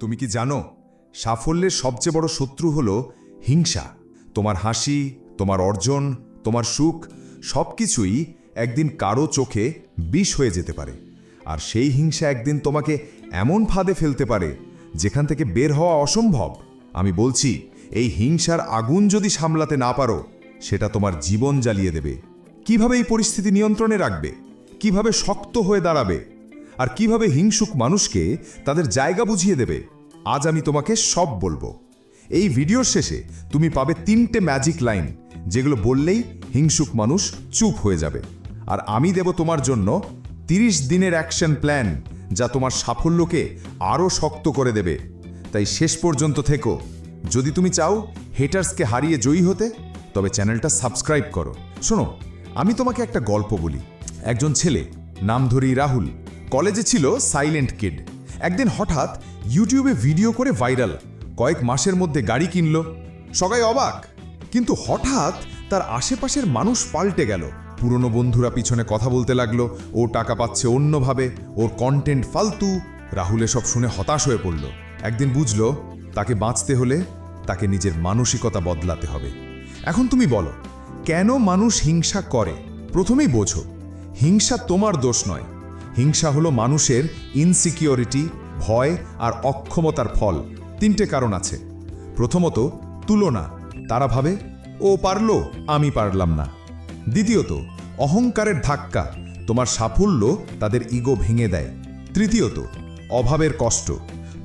তুমি কি জানো? সাফল্যের সবচেয়ে বড় শত্রু হল হিংসা। তোমার হাসি, তোমার অর্জন, তোমার সুখ সব কিছুই একদিন কারও চোখে বিষ হয়ে যেতে পারে। আর সেই হিংসা একদিন তোমাকে এমন ফাঁদে ফেলতে পারে, যেখান থেকে বের হওয়া অসম্ভব। আমি বলছি, এই হিংসার আগুন যদি সামলাতে না পারো, সেটা তোমার জীবন জ্বালিয়ে দেবে। কীভাবে এই পরিস্থিতি নিয়ন্ত্রণে রাখবে? কীভাবে শক্ত হয়ে দাঁড়াবে? আর কীভাবে হিংসুক মানুষকে তাদের জায়গা বুঝিয়ে দেবে, আজ আমি তোমাকে সব বলব। এই ভিডিওর শেষে তুমি পাবে তিনটে ম্যাজিক লাইন যেগুলো বললেই হিংসুক মানুষ চুপ হয়ে যাবে। আর আমি দেব তোমার জন্য তিরিশ দিনের অ্যাকশন প্ল্যান যা তোমার সাফল্যকে আরও শক্ত করে দেবে। তাই শেষ পর্যন্ত থেকো। যদি তুমি চাও হেটার্সকে হারিয়ে জয়ী হতে, তবে চ্যানেলটা সাবস্ক্রাইব করো। শোনো, আমি তোমাকে একটা গল্প বলি। একজন ছেলে, নাম ধরি রাহুল কলেজে ছিল সাইলেন্ট কিড একদিন হঠাৎ ইউটিউবে ভিডিও করে ভাইরাল কয়েক মাসের মধ্যে গাড়ি কিনল। সবাই অবাক। কিন্তু হঠাৎ তার আশেপাশের মানুষ পাল্টে গেল। পুরনো বন্ধুরা পিছনে কথা বলতে লাগল। ও টাকা পাচ্ছে অন্যভাবে। ওর কন্টেন্ট ফালতু। রাহুল সব শুনে হতাশ হয়ে পড়ল। একদিন বুঝলো, তাকে বাঁচতে হলে তাকে নিজের মানসিকতা বদলাতে হবে। এখন তুমি বলো, কেন মানুষ হিংসা করে? প্রথমেই বোঝো, হিংসা তোমার দোষ নয়। হিংসা হলো মানুষের ইনসিকিউরিটি ভয় আর অক্ষমতার ফল। তিনটে কারণ আছে। প্রথমত, তুলনা। তারা ভাবে, ও পারল, আমি পারলাম না। দ্বিতীয়ত, অহংকারের ধাক্কা। তোমার সাফল্য তাদের ইগো ভেঙে দেয়। তৃতীয়ত, অভাবের কষ্ট।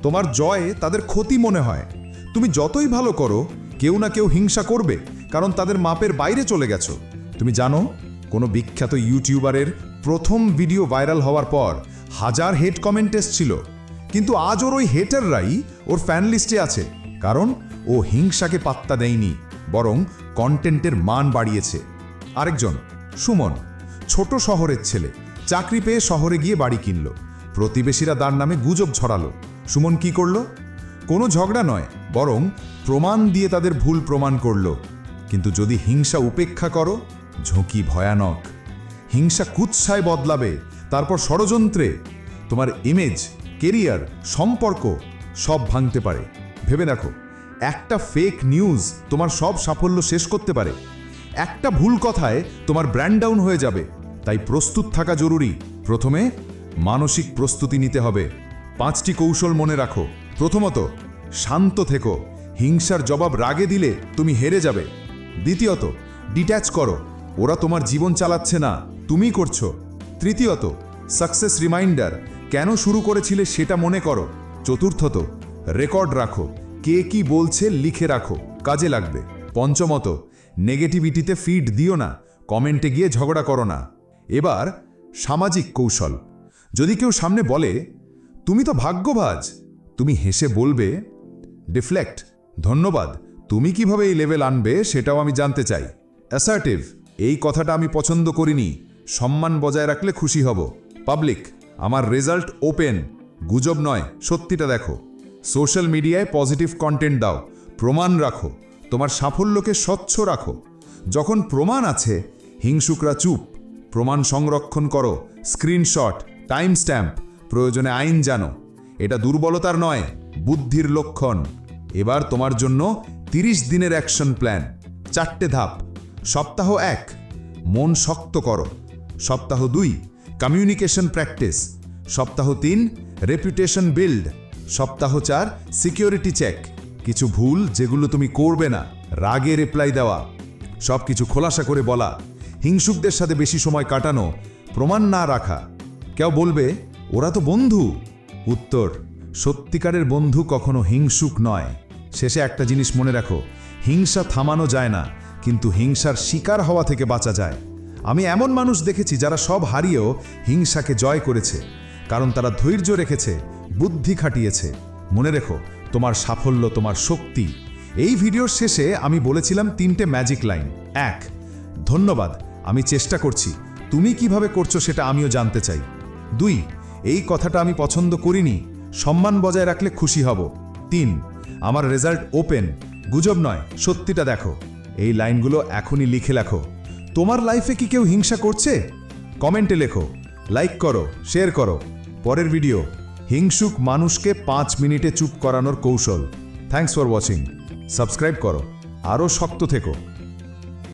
তোমার জয়ে তাদের ক্ষতি মনে হয়। তুমি যতই ভালো করো, কেউ না কেউ হিংসা করবে, কারণ তাদের মাপের বাইরে চলে গেছো। তুমি জানো, কোনো বিখ্যাত ইউটিউবারের প্রথম ভিডিও ভাইরাল হওয়ার পর হাজার হেড কমেন্ট এসছিল কিন্তু আজ ওর ওই হেটাররাই ওর ফ্যান লিস্টে আছে, কারণ ও হিংসাকে পাত্তা দেয়নি, বরং কন্টেন্টের মান বাড়িয়েছে। আরেকজন, সুমন, ছোট শহরের ছেলে, চাকরি পেয়ে শহরে গিয়ে বাড়ি কিনল। প্রতিবেশীরা তার নামে গুজব ছড়ালো। সুমন কি করল? কোনো ঝগড়া নয়, বরং প্রমাণ দিয়ে তাদের ভুল প্রমাণ করল। কিন্তু যদি হিংসা উপেক্ষা করো, ঝুঁকি ভয়ানক। হিংসা কুৎসায় বদলাবে। তারপর ষড়যন্ত্রে তোমার ইমেজ কেরিয়ার সম্পর্ক সব ভাঙতে পারে। ভেবে দেখো, একটা ফেক নিউজ তোমার সব সাফল্য শেষ করতে পারে। একটা ভুল কথায় তোমার ব্র্যান্ড ডাউন হয়ে যাবে। তাই প্রস্তুত থাকা জরুরি। প্রথমে মানসিক প্রস্তুতি নিতে হবে। পাঁচটি কৌশল মনে রাখো। প্রথমত, শান্ত থেকো। হিংসার জবাব রাগে দিলে তুমি হেরে যাবে। দ্বিতীয়ত ডিট্যাচ করো। ওরা তোমার জীবন চালাচ্ছে না। তুমি করছ। তৃতীয়ত সাকসেস রিমাইন্ডার কেন শুরু করেছিলে সেটা মনে করো। চতুর্থত রেকর্ড রাখো। কে কি বলছে লিখে রাখো, কাজে লাগবে। পঞ্চমত নেগেটিভিটিতে ফিড দিও না কমেন্টে গিয়ে ঝগড়া করো না। এবার, সামাজিক কৌশল। যদি কেউ সামনে বলে, তুমি তো ভাগ্যভাজ তুমি হেসে বলবে ডিফ্লেক্ট ধন্যবাদ, তুমি কীভাবে এই লেভেল আনবে সেটাও আমি জানতে চাই। অ্যাসার্টিভ এই কথাটা আমি পছন্দ করিনি। সম্মান বজায় রাখলে খুশি হব। পাবলিক, আমার রেজাল্ট ওপেন। গুজব নয়, সত্যিটা দেখো। সোশ্যাল মিডিয়ায় পজিটিভ কন্টেন্ট দাও। প্রমাণ রাখো। তোমার সাফল্যকে স্বচ্ছ রাখো। যখন প্রমাণ আছে, হিংসুকরা চুপ। প্রমাণ সংরক্ষণ করো। স্ক্রিনশট টাইম স্ট্যাম্প প্রয়োজনে আইন জানো। এটা দুর্বলতার নয়, বুদ্ধির লক্ষণ। এবার তোমার জন্য তিরিশ দিনের অ্যাকশন প্ল্যান। চারটে ধাপ। সপ্তাহ এক। মন শক্ত করো। সপ্তাহ দুই কমিউনিকেশন প্র্যাকটিস সপ্তাহ তিন রেপুটেশন বিল্ড সপ্তাহ চার সিকিউরিটি চেক কিছু ভুল যেগুলো তুমি করবে না, রাগে রিপ্লাই দেওয়া সব কিছু খোলাসা করে বলা, হিংসুকদের সাথে বেশি সময় কাটানো, প্রমাণ না রাখা, কেউ বলবে, ওরা তো বন্ধু। উত্তর, সত্যিকারের বন্ধু কখনো হিংসুক নয়। শেষে একটা জিনিস মনে রাখো, হিংসা থামানো যায় না, কিন্তু হিংসার শিকার হওয়া থেকে বাঁচা যায়। আমি এমন মানুষ দেখেছি যারা সব হারিয়েও হিংসাকে জয় করেছে, কারণ তারা ধৈর্য রেখেছে, বুদ্ধি খাটিয়েছে। মনে রেখো, তোমার সাফল্য, তোমার শক্তি। এই ভিডিওর শেষে আমি বলেছিলাম তিনটে ম্যাজিক লাইন এক, ধন্যবাদ, আমি চেষ্টা করছি। তুমি কীভাবে করছ সেটা আমিও জানতে চাই। দুই, এই কথাটা আমি পছন্দ করিনি। সম্মান বজায় রাখলে খুশি হব। তিন, আমার রেজাল্ট ওপেন গুজব নয়, সত্যিটা দেখো। এই লাইনগুলো এখনই লিখে লেখো। তোমার লাইফে কি কেউ হিংসা করছে? কমেন্টে লেখো। লাইক করো শেয়ার করো। পরের ভিডিও হিংসুক মানুষকে পাঁচ মিনিটে চুপ করানোর কৌশল। থ্যাংকস ফর ওয়াচিং সাবস্ক্রাইব করো। আরও শক্ত থেকো।